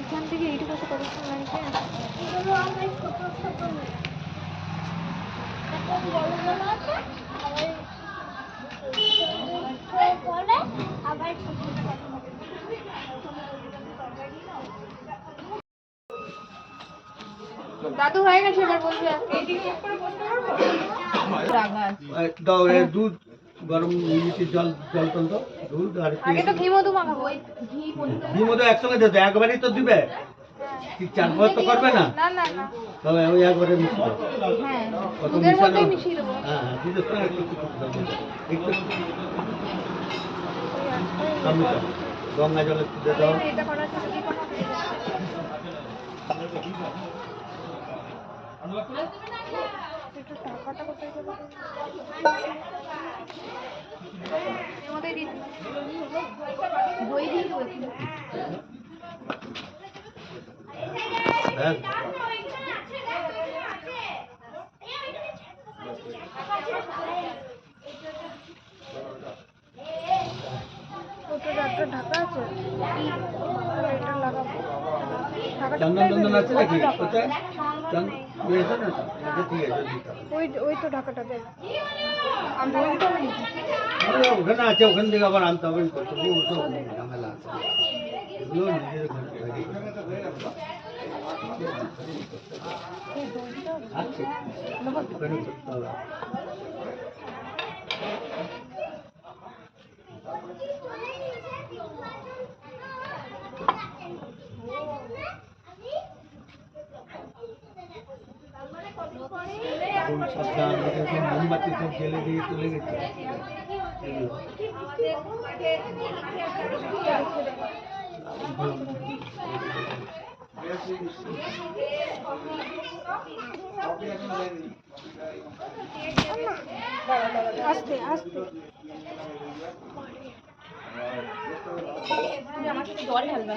এখান থেকে এইটুকু আসতে কতক্ষণ লাগছে এগুলো আমার ছোট ছোট মেয়ে। এখন বড় বড় আছে, আবার ছোট। দাদু হয়ে গেছে এবার বলবে দাও দুধ গরম মিষ্টি জল জল টল দাও দুধ আর আগে তো ঘি মধু মাখাবো ঘি মতো একসঙ্গে দিতে একবারই তো দিবে? কি চার পাঁচ তো করবে না? না না না। তবে ওই একবারে মিশিয়ে হ্যাঁ কত দুধের মিশানো মিশিয়ে দেবো। হ্যাঁ হ্যাঁ দুধের সঙ্গে একটু একটু ওই গঙ্গা জলে দিয়ে দাও। এটা করা যদি করা। একটু টাকাটা কোথায় গেল? এর দিয়ে ওটার একটা ঢাকা আছে চন্দন কোথায় চন্দন দেবো? আছে নাকি ঢাকা। কোথায় চন্দন রয়েছে না তো? আচ্ছা, ঠিক আছে দিতে হবে। ওই ওই তো ঢাকাটা দেব আমি বলতে পারি আরে ওখানে আছে ওখান থেকে আবার আনতে হবে কত তো ঝামেলা আছে এগুলো নিজের ঘরে তৈরি করতে হবে। আছে ওখানে করতে হবে এখন সাবধান এরকম মোমবাতি সব জ্বেলে দিয়ে চলে গেছে। আস্তে আস্তে জল ঢালবা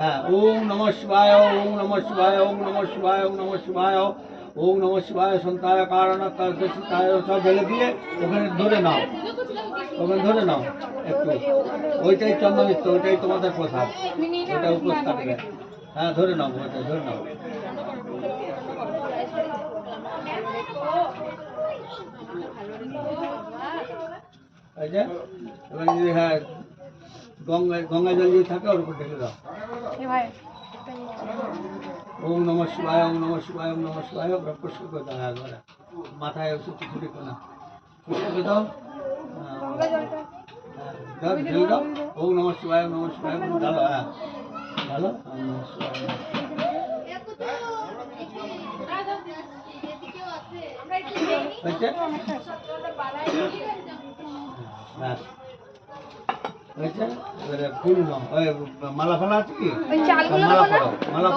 হ্যাঁ ওম নম শিবায়, ওম নম শিবায়, ওম নম শিবায়, ওম নম শিবায়, ওম নম শিবায়, সন্তায় কারণ সীতায় সব ঢেলে দিয়ে ওখানে ধরে নাও। ওখানে ধরে নাও একটু। ওইটাই চন্দ্রমিত্র, ওইটাই তোমাদের প্রসাদ। ওটা উপোস হ্যাঁ ধরে নাও, ওইটা ধরে নাও। এই যে হ্যাঁ গঙ্গা গঙ্গা জল যদি থাকে ওর উপর ঢেকে দাও। ওম নম শিবায় ওম নম শিবায় ওম নম শিবায় ব্রহ্মস্ব করে দাও একবারে। মাথায় ওষুধ কিছু রেখো না। পুষ্প করে দাও। হ্যাঁ, ঢেলে দাও। ওম নম শিবায় ওম নম শিবায় ওম ঢালো হ্যাঁ। ঢালো ওম নমঃ শিবায় হয়েছে? ব্যাস হয়েছে এবারে ফুল নাও ওই মালা ফালা আছে কি? মালা দেবো না? পরাও মালা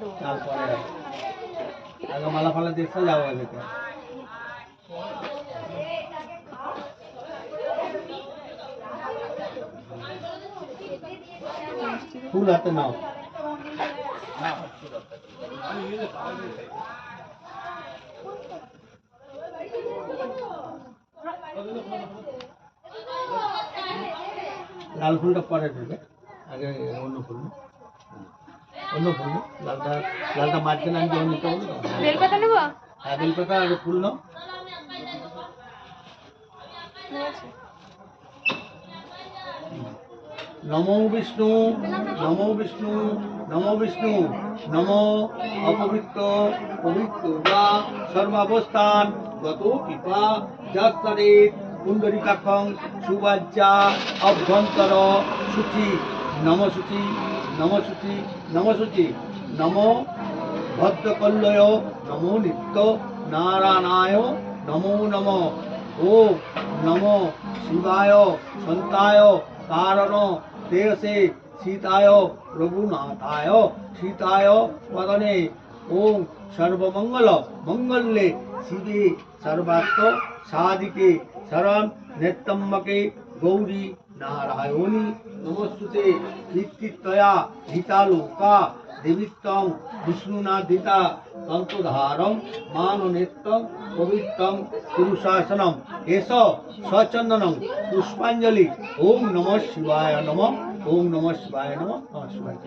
দেবো। চাল পরে আগে মালা ফালা দিয়ে সাজাও এদিকে। ফুল হাতে নাও। লাল ফুলটা পরে দেবে আগে অন্য ফুল অন্য ফুল। লালটা লালটা মাঝখানে আমি যখন নিতে বলব বেলপাতা নেব? হ্যাঁ বেলপাতা আর ফুল নাও। নমো বিষ্ণু নমো বিষ্ণু নমো বিষ্ণু নমো অপবিত্র পবিত্র বা সর্বাবস্থান গত কৃপা যাস্তরে পুণ্ডরিকাক্ষং সুবাজ্যা অভ্যন্তর সূচি। নমসূচি নমসূচি নমসূচি নম ভদ্রকল্লয়, নমো নিত্য নারায়ণায়, নমো নম। ও নম শিবায়, সন্তায় কারণ তেয়সে, সীতায় রঘুনাথায় সীতায় পদনে ও সর্বমঙ্গল, মঙ্গলে শিবে সর্বাত্ম সাধিকে। শরণ নেত্রম্বকে গৌরী নারায়ণী নমস্তুতে কীর্তিতয়া হিতা লোকা দেবীত্বং বিষ্ণুনাদিতা তন্তধারং মাননেত্রং পবিত্রং পুরুষাসনম এস সচন্দনম পুষ্পাঞ্জলি ওম নম শিবায় নম ওম নম শিবায় নম নম শিবায়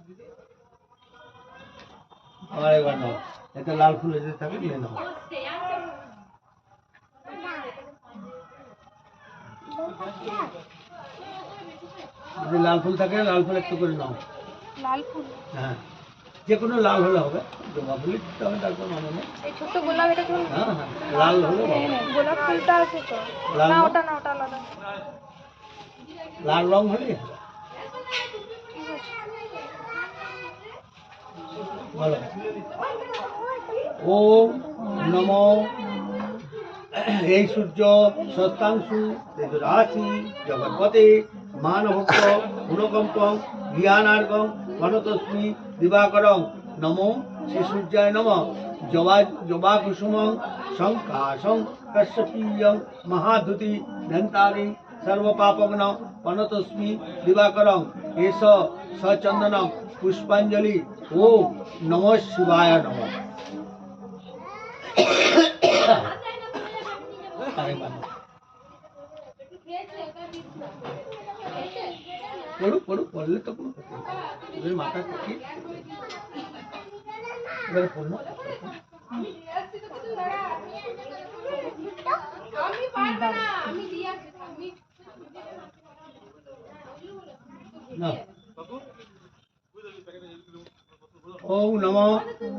Thank you. আবার একবার নাও। এতে লাল ফুল যদি থাকে নিয়ে নাও। যদি লাল ফুল থাকে লাল ফুল একটু করে নাও। লাল ফুল? হ্যাঁ। যে কোনো লাল হলে হবে। জবা ফুলই দিতে হবে তারপর মানে নেই ছোট্ট গোলাপ এটা কোন হ্যাঁ হ্যাঁ। লাল হলে গোলাপ ফুলটা আছে তো। লাল? ওটা না ওটা আলাদা। লাল রং হলেই হবে। বলো ওম নম। এই সূর্য সস্তাংশু তেজরাশি জগৎপতে মানভক্ত গুণকম্পং জ্ঞানার্গং গণতস্মি দিবাকরং নমো শ্রী সূর্যায় নম। জবা জবা কুসুমং শঙ্কাশং কশ্যপীয়ং মহাধুতি ধন্তারি সর্বপাপগ্ন পনতস্মি দিবাকরং। এষ সচন্দনং পুষ্পাঞ্জলি ওম নম শিবায় নম আরেকবার নাও। পড়ুক পড়ুক পড়লে তো কোনো কথা নেই। এবারে মাথা থেকে এবারে পড়ল না ओम नमो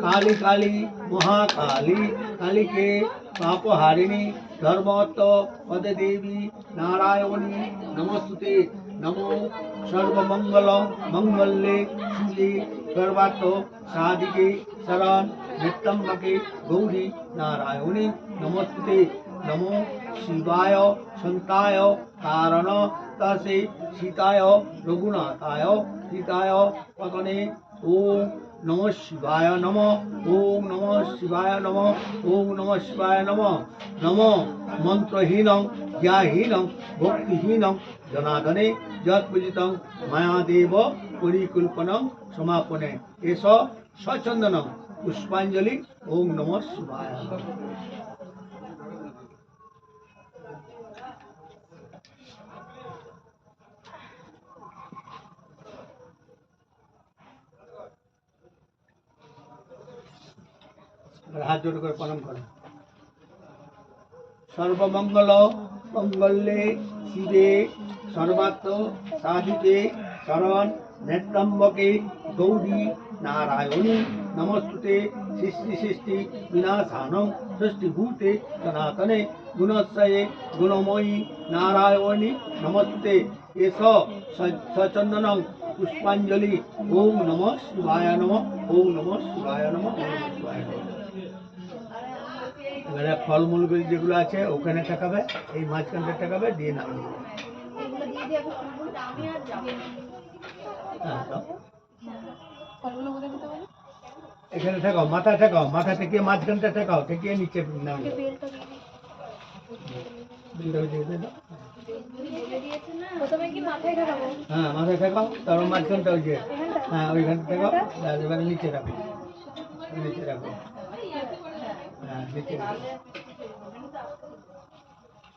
काली काली महाकाली काली के पापहारिणी धर्मत्व पद देवी नारायणी नमस्तुते। नमो सर्वमंगल मंगल्ये शिवे सर्वात्म साधिके शरण नित्यम्बके गौरी नारायणी नमस्ते नमो शिवाय संताय कारण तसे सीताय रघुनाथाय सीताय पतने। ओम নমঃ শিবায় নম ওম নমঃ শিবায় নম ওম নমঃ শিবায় নম নম মন্ত্রহীনং জ্ঞাহীনং ভক্তিহীনং জনার্দনে যৎ পূজিতং মায়াদেব পরিকল্পনং সমাপনে এস সচন্দনং পুষ্পাঞ্জলি ওম নমঃ এবার হাত জোড় করে প্রণাম করো। সর্বমঙ্গল মঙ্গলে শিবে সর্বাত্ম সাধিতে শরণ নেত্রম্বকে গৌরী নারায়ণী নমস্তুতে সৃষ্টি সৃষ্টি বিনাশানং সৃষ্টিভূতে সনাতনে গুণশ্রয়ে গুণময়ী নারায়ণী নমস্তুতে এস সচন্দনং পুষ্পাঞ্জলি। ওম নম শিবায় নম, ওম নম শিবায় নম, ওম শিবায় নম। এবারে ফলমূলগুলি যেগুলো আছে ওখানে ঠেকাবে এই মাঝখানটা ঠেকাবে দিয়ে নামিয়ে হ্যাঁ, এখানে ঠেকাও মাথা ঠেকাও মাথা ঠেকিয়ে মাঝখানটা ঠেকাও ঠেকিয়ে নিচে নামিয়ে হ্যাঁ মাথায় ঠেকাও তারপর মাঝখানটা ওই যে হ্যাঁ ওইখানে ঠেকাও নিচে রাখো। নিচে রাখো।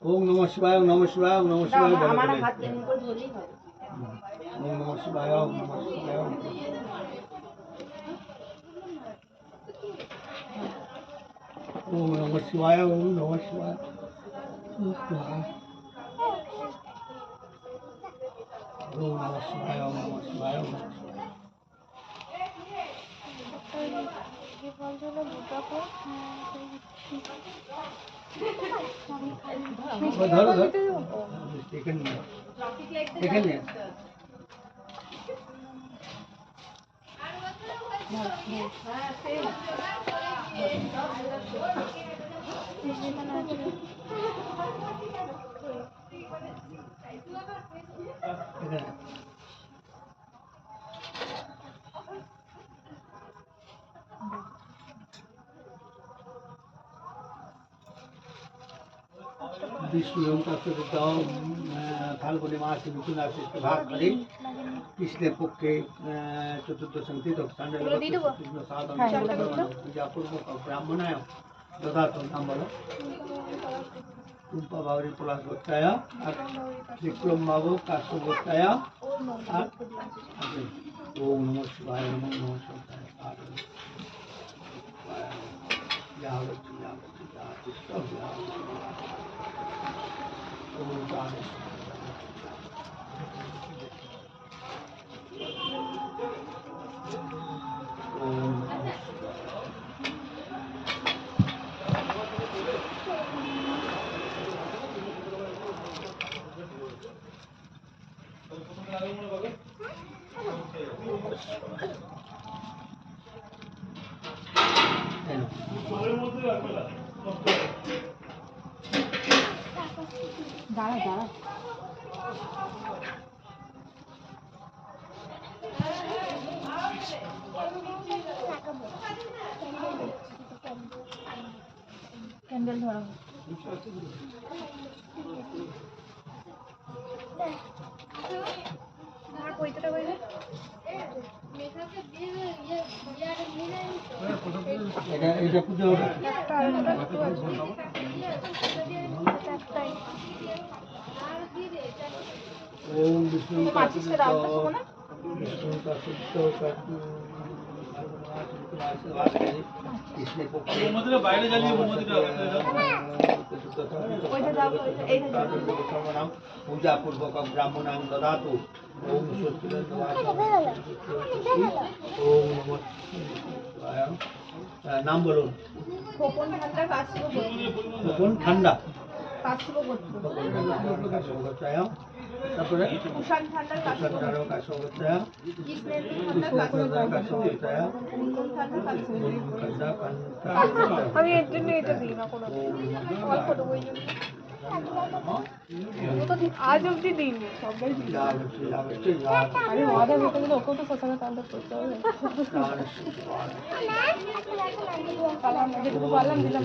ওম নম শিবায় ওম নম শিবায় ওম নম শিবায় বলে আমার বলে। হাত এমনি করে ধরলেই হবে ওম নম শিবায় ওম নম শিবায় ওম নমঃ শিবায়। ওম নম শিবায় ওম নম শিবায় ওম নম শিবায় ওম নম শিবায় ওম নমঃ শিবায়। যে ফলগুলো দুটাকে ও ধরো ধরো এখানে নিয়ে আয়। এখানে নিয়ে আয়। যেখানে আছে এখানে বিষ্ণু তারপরে দাও ফাল্গুনি মাস মিথুন আসে ভাগ করে কৃষ্ণের পক্ষে আহ, চতুর্থ সংতীত এগুলো দিয়ে দেবো? কৃষ্ণ সাধন হ্যাঁ, পূজাপূর্বক ব্রাহ্মণায় দদাত নাম বলো টুম্পা বাউরি পলাশ দাঁড়া দাঁড়া ক্যান্ডেল এটা এটা পুজো হবে একটা আর একটা একটু আছে একটাই ওম বিষ্ণু মাচিসটা নমঃ বলুন খোপন ঠান্ডা কাশিব তখন ঠান্ডা তারপরে কুষাণ কান্দা কান্দা আমি এর জন্য এটা দিই না কোনো অল্প আজ অবধি দিইনি সবাই আরে দিলে ওকেও তো করতে হবে পারলাম দিলাম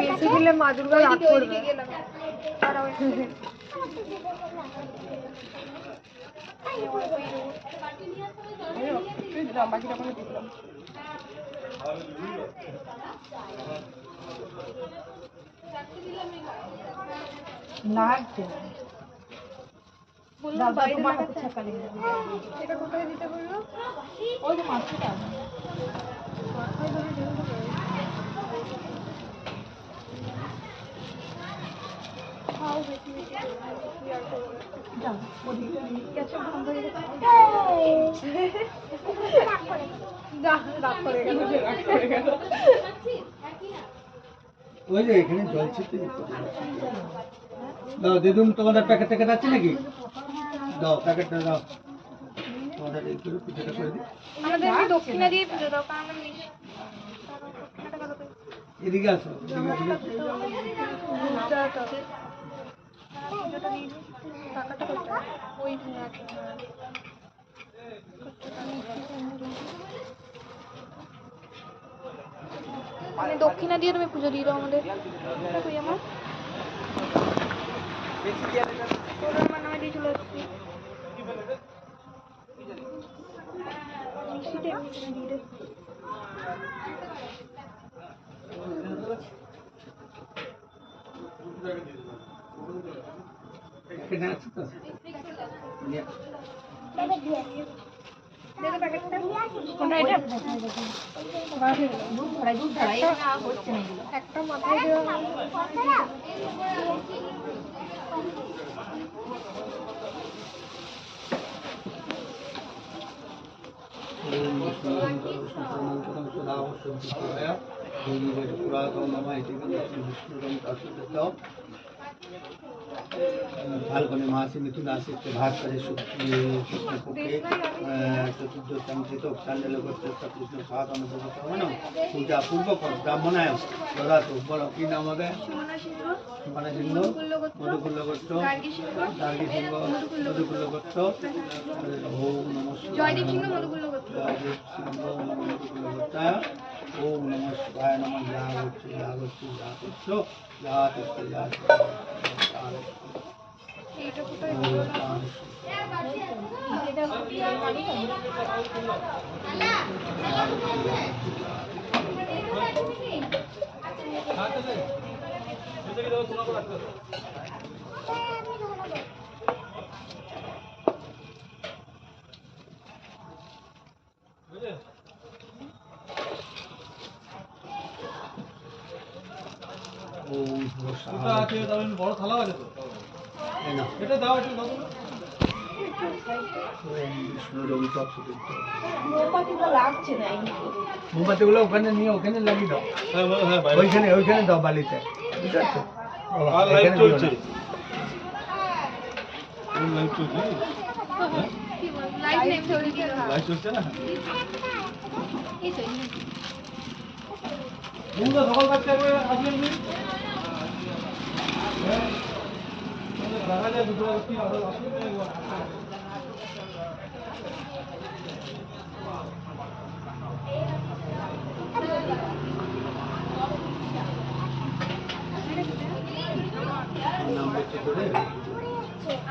বেশি দিলে মা দুর্গা রাগ করবে বাকিটা কোনো দিলাম লাগছে বললাম বাইরে তোমার লাগাতে। হাতে ছাকা লেগে যাবে। এটা কোথায় দিতে বলল? ওই যে মাছটা যাও ওদিকে। গ্যাসটা বন্ধ হয়ে গেছে। ওই যে এখানে জল ছিটতে দাও দিদুন তোমাদের প্যাকেট ট্যাকেট আছে নাকি দাও প্যাকেটটা দাও তোমাদের এই করে পিঠাটা করে দিই আমাদের এমনি দক্ষিণা দিয়ে পুজো দাও কারণ আমরা নিই দক্ষিণাটা কত করে? এদিকে আসো? ওই। মানে দক্ষিণা দিয়ে তুমি পুজো দিয়ে দাও আমাদের। কই আমার? আমার নামে দিয়ে চলে। এখানে আছে। তো একটা মাথায় বিষ্ণু বৈপুরাতম নমঃ গন্ধ বিষ্ণুরম তাসুদত্ত ফাল্গুনে মাসে মিথুন রাশিতে ভাগ করে শুক্লপক্ষে চতুর্থ সংচিত চাণ্ডল করতে কৃষ্ণ সাধন মানে পূজা পূর্বক ব্রাহ্মণায় দদাতু বলো কি নাম হবে? সুমনা সিংহ মানে সিংহ মধুকুল্ল গোত্র গার্গী সিংহ গার্গী সিংহ মধুকুল্ল ओम नमः शिवाय नमः। यागच्छ यागच्छ यागच्छ यागच्छ यागच्छ ওটা আছে তাহলে বড় থালা আছে তো। এটা দাও একটু দাও। তো। ওম বিষ্ণু রবি তৎসুদিত মোমবাতিগুলো লাগছে না এই মোমবাতিগুলো ওখানে নিয়ে ওখানে লাগিয়ে দাও। হ্যাঁ হ্যাঁ বাইরে। ওইখানে ওইখানে দাও বালিতে। বুঝতে পারছ লাইট চলছে। না। সকাল কাজ আসলেন নি হ্যাঁ আমাদের দেখা যায় দুটো কি আরও আসলে নাম করছে করে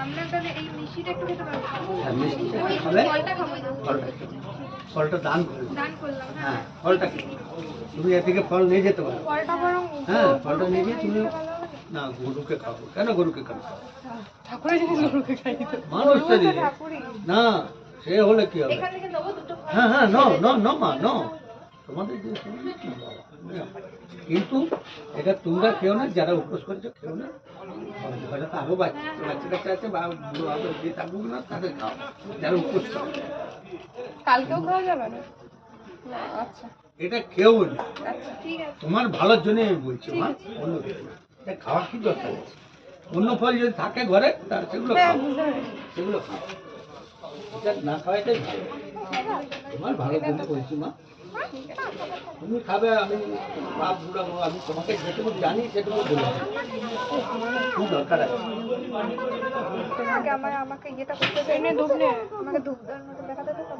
আমরা তাহলে এই মিষ্টিটা একটু খেতে পারব? হ্যাঁ? ফলটা খাব ফলটা দান করে। দান করলাম হ্যাঁ। হ্যাঁ ফলটা তুমি এর থেকে ফল নিয়ে যেতে পারো। ফলটা বরং হ্যাঁ ফলটা নিয়ে গিয়ে তুমি না গরুকে খাব। কেন গরুকে খাব? মানুষটা দিয়ে না সে হলে কি হবে? হ্যাঁ হ্যাঁ নো নো নো মা নো তোমাদের। কিন্তু এটা তোমরা খেও না যারা উপোস করছ খেও না। ঘরে তো আরও বাচ্চা বাচ্চা কাচ্চা আছে বা বুড়ো আদর যে থাকুক না তাদের খাও যারা উপোস করে। কালকেও খাওয়া যাবে না? আচ্ছা। এটা খেও না। আচ্ছা ঠিক আছে। তোমার ভালোর জন্য আমি বলছি মা। অন্য কিছু না। এটা খাওয়া কি দরকার অন্য ফল যদি থাকে ঘরে তাহলে সেগুলো খাও। সেগুলো খাও। না খাওয়াটাই ভালো। তোমার ভালোর জন্য বলছি মা। তুমি খাবে আমি বাপ বুড়া বাবা, আমি তোমাকে যেটুকু জানি সেটুকু বলে কি দরকার আছে? তোমাকে আমাকে ইয়েটা করতে না। আমাকে ধূপ দাও দেখাতে তো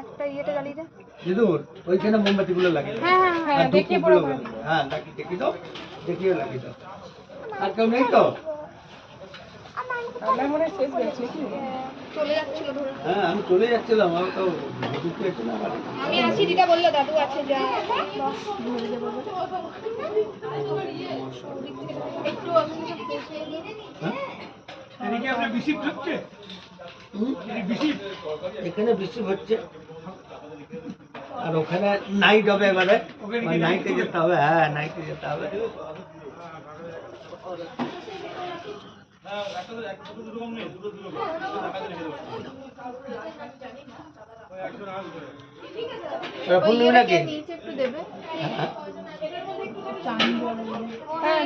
একটা ইয়েটা জ্বালিয়ে দে। দিদুর ওইখানে মোমবাতিগুলো লাগিয়ে হ্যাঁ হ্যাঁ হ্যাঁ আর ধূপগুলো হ্যাঁ লাগিয়ে দেখিয়ে দাও দেখিয়ে লাগিয়ে দাও। আর কেউ নেই তো? আমার মনে শেষ গেছে কি চলে যাচ্ছিল ধরে। হ্যাঁ আমি চলে যাচ্ছিলাম আমার তো আমি আসি দিদা বলল দাদু আছে যা। একটু অসুবিধা হ্যাঁ? এদিকে আপনার বিসিপ ঢুকছে? এখানে বৃষ্টি হচ্ছে। আর ওখানে নাইট হবে এবারে। নাইটে যেতে হবে হ্যাঁ নাইটে যেতে হবে। হ্যাঁ ফুল নিবি নাকি? নিচে একটু দেবে হ্যাঁ?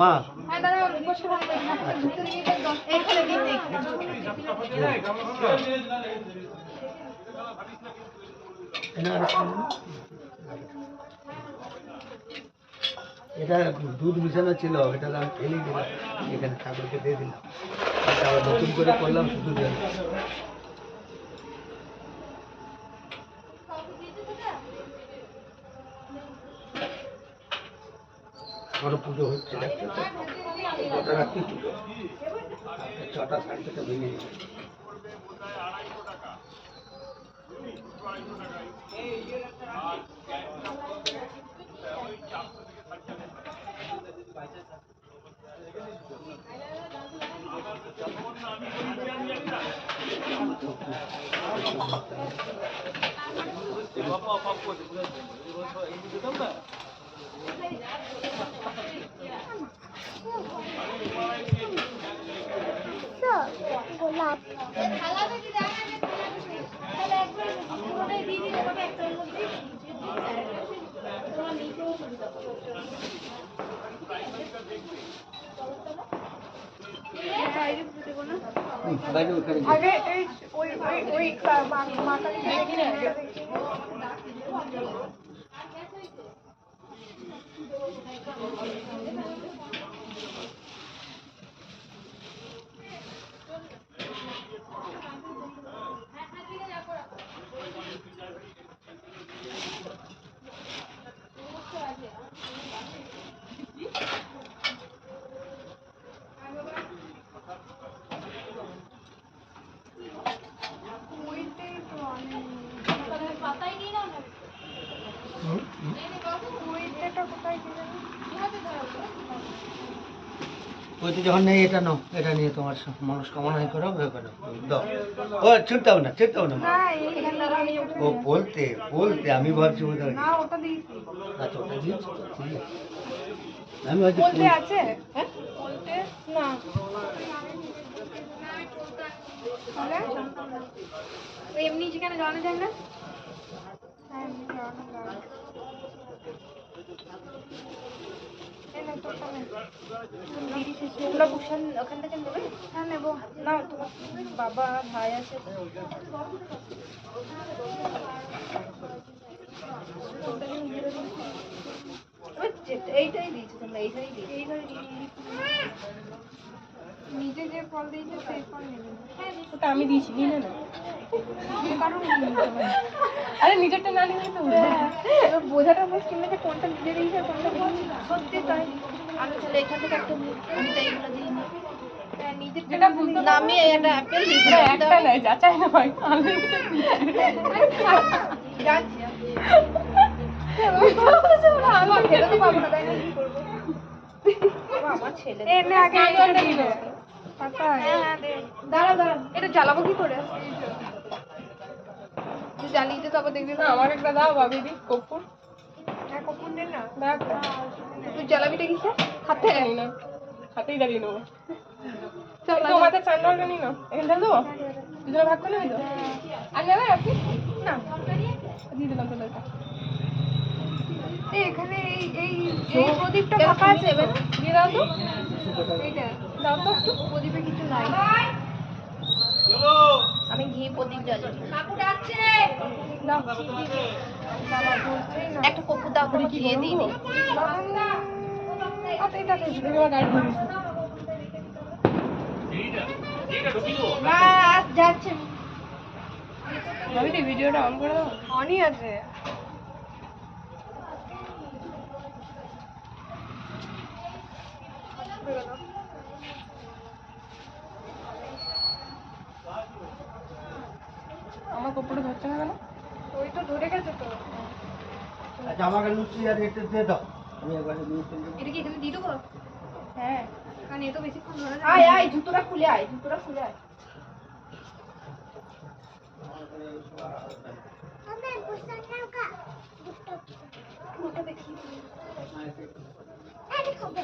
মা? এটা দুধ মিশানো ছিল, এটা আমি ফেলে দিলাম। এখানে ঠাকুরকে দিয়ে দিলাম। আবার নতুন করে করলাম, শুধু দিয়ে বড় পুজো হচ্ছে দেখছ তো। গোটা রাত্রি পুজো? ছটা সাড়ে ছটা ভেঙে যাবে বাবা বাবা গোলাপ এই ওই ওই ওই মাতালি Thank you. যখন নেই এটা নাও এটা নিয়ে তোমার মনস্কামনা করো দাও। ও ছুটতে হবে না ছুটতে হবে না। ও বলতে বলতে আমি ভাবছি হয় ওটা আচ্ছা ওটা। আমি ভাবছি আছে? হ্যাঁ? না। এমনি যেখানে জানা যায় না? ওখান থেকে নেবে হ্যাঁ নেব না তোমার বাবা ভাই আছে এইটাই দিয়েছ তোমরা এইটাই দিয়েছ এইটাই। নিজে যে ফল দিয়েছে সেই ফল নেবে। ওটা আমি দিয়েছি নিলে না। কারণ আরে নিজেরটা না নিলে তো হ্যাঁ, এবার বোঝাটা মুশকিল না যে কোনটা নিজে দিয়েছে কোনটা। সত্যি তাই। আমি তাহলে এখান থেকে একটা আমি তো এইগুলো দিই না হ্যাঁ, না আমি একটা অ্যাপেল একটা নয় যাচাই নয় যাচ্ছি তাই করব আমার ছেলে। নে দাঁড়া দাঁড়া এটা জ্বালাবো কি করে? জ্বালিয়ে দেখবি। না আমার একটা দাও কপুর হ্যাঁ নে না। দেখ। তুই জ্বালাবিটা কিসে? হাতে? জানি না। হাতেই নেব। চল নিয়ে এখানে ঢাল দেবো? দুজনে ভাগ করে নেবে আর নেবে আপনি না। দিয়ে দিলাম এখানে এই এই এই প্রদীপটা ফাঁকা আছে এবার। দিয়ে দাও তো। এইটা। দাও তো একটু প্রদীপে কিছু নাই। আমি ঘি প্রদীপ জ্বালি দাও দাঁড়া বলছেই না একটা কপুর দাও করে দিয়ে দিই নি যাচ্ছে। ভিডিওটা অন করে দাও। অনই আছে। আমার কপুরটা ধরছে না কেন? ওই তো ধরে গেছে তো। আচ্ছা আমাকে লুচি আর এটা দিয়ে দাও। আমি একবারে চলে যাব। এটা কি এখানে দিয়ে দেবো হ্যাঁ। কারণ এ তো বেশিক্ষণ ধরে আয় আয় জুতোটা খুলে আয় জুতোটা খুলে আয়। খাবে ঘরে খাবে ভাবি দে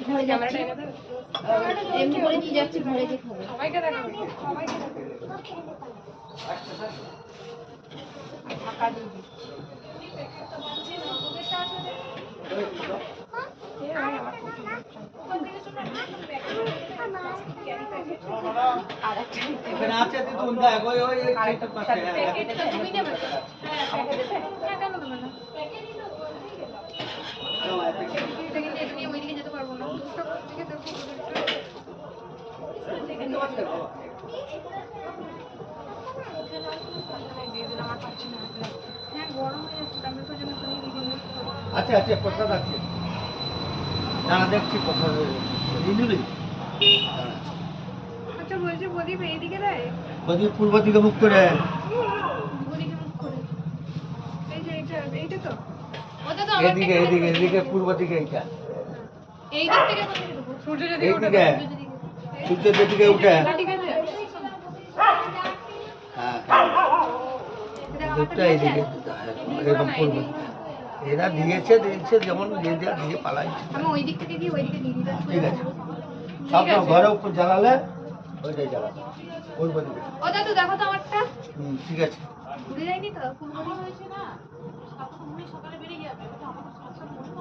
ঘরে ক্যামেরাটা এনে দেবে এমনি করে নিয়ে যাচ্ছি ঘরে গিয়ে খাবে সবাইকে দেখাবে দিয়ে দিই আর একটা এখানে আছে দিদুন দেখ ওই ওই ওই সাইডটার পাশে হ্যাঁ। এটা তুমি নেবে আমাকে দেবে হ্যাঁ কেন দেবে না দাও, একটা কি? এটা কিন্তু এটা নিয়ে ওইদিকে যেতে পারব না দুটো দিকে দেখব আছে আছে প্রসাদ আছে। দাঁড়া দেখছি প্রসাদ আচ্ছা বলছি প্রদীপ এইদিকে দেয়? প্রদীপ পূর্ব দিকে মুখ করে ওদিকে মুখ করে এই যে এইটা এইটা তো। ওটা তো এদিকে এদিকে এদিকে পূর্ব দিকে এইটা। এই দিক থেকে সূর্য যদি এইদিকে সূর্যের দিকে উঠে। হ্যাঁ এইদিকে এরকম পূর্ব এরা দিয়েছে দিয়েছে যেমন যে যা দিয়ে পালাইছে। ঠিক আছে। সব ঘরে উপর জ্বালালে ওইটাই জ্বালাবে। দিকে। ও দাদু দেখো তো আমারটা। হুম ঠিক আছে। ঘুরে যায়নি তো? ফুলকপি হয়েছে না? সকালে বেরিয়ে যাবে। ওটা সব মনে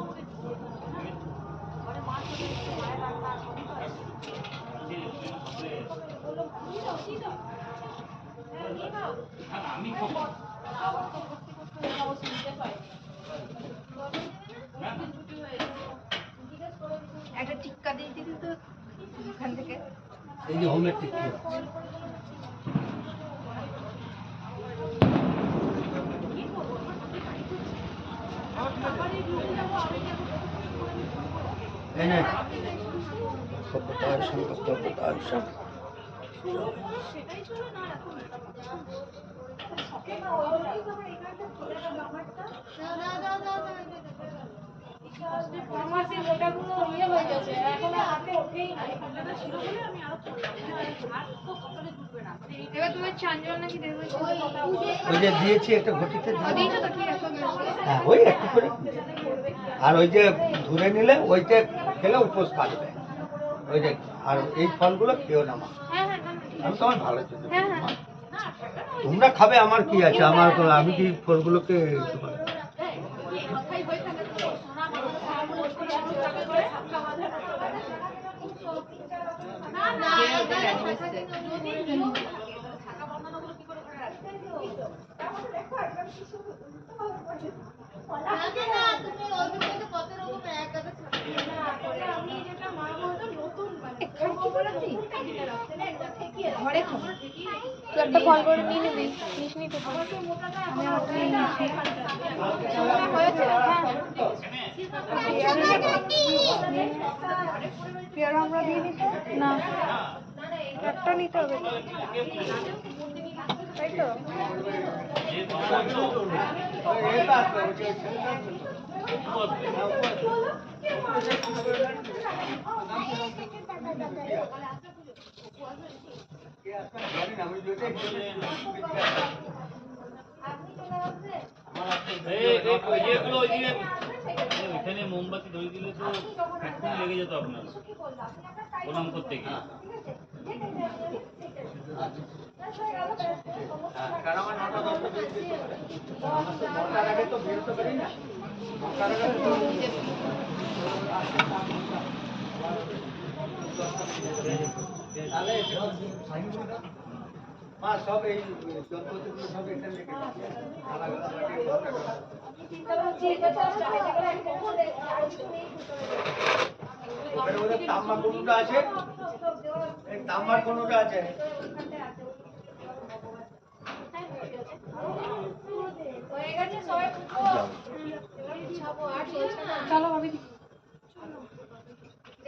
মায়ের রান্না, একটা টিক্কা দিয়ে দিবি তো ওখান থেকে। এই যে হোমের এই ওই যে দিয়েছি একটা হ্যাঁ আর ওই যে ধরে নিলে ওইটা খেলে উপোস কাটবে ওই যে আর এই ফলগুলো খেও না মা হ্যাঁ হ্যাঁ না, না, ঠিক আমি তোমার ভালোর জন্য হ্যাঁ, হ্যাঁ। তোমরা খাবে আমার কি আছে আমার তো- আমি কি ফলগুলোকে তোমার- কথাই ঘরে খাব তুই একটা ফল করে নিয়ে নিবি নিস নি না একটা তো। এই, এই, ওইখানে মোমবাতি ধরিয়ে দিলে তো এক্ষুনি লেগে যেত আপনার প্রণাম করতে গিয়ে তো তাম্বার কোনোটা আছে? তাম্বার কোনোটা আছে? হয়ে গেছে সবাই চলো ভাবি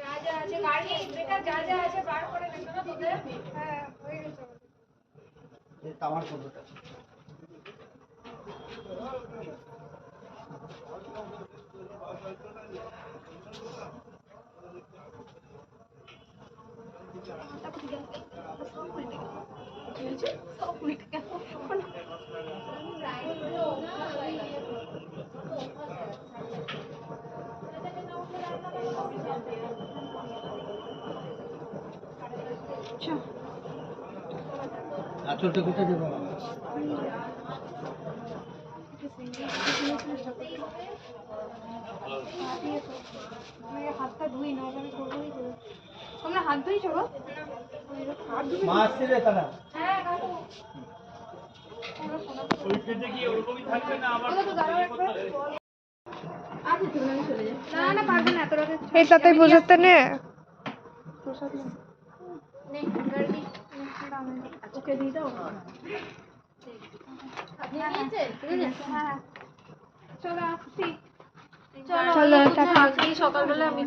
যা যা আছে গাড়ি আচলটা কোথায় দেবো? হাতটা ধুই না তোমরা হাত ধুই আসছে তারা হ্যাঁ ওই গিয়ে ওরকমই থাকবে না আবার আচ্ছা তুমি আমি চলে যাই না না পারবে না এত রাতে এই তাতে বোঝাতে নে। ওকে দিয়ে দাও। হ্যাঁ। চলো আসছি। চলো সকালবেলা আমি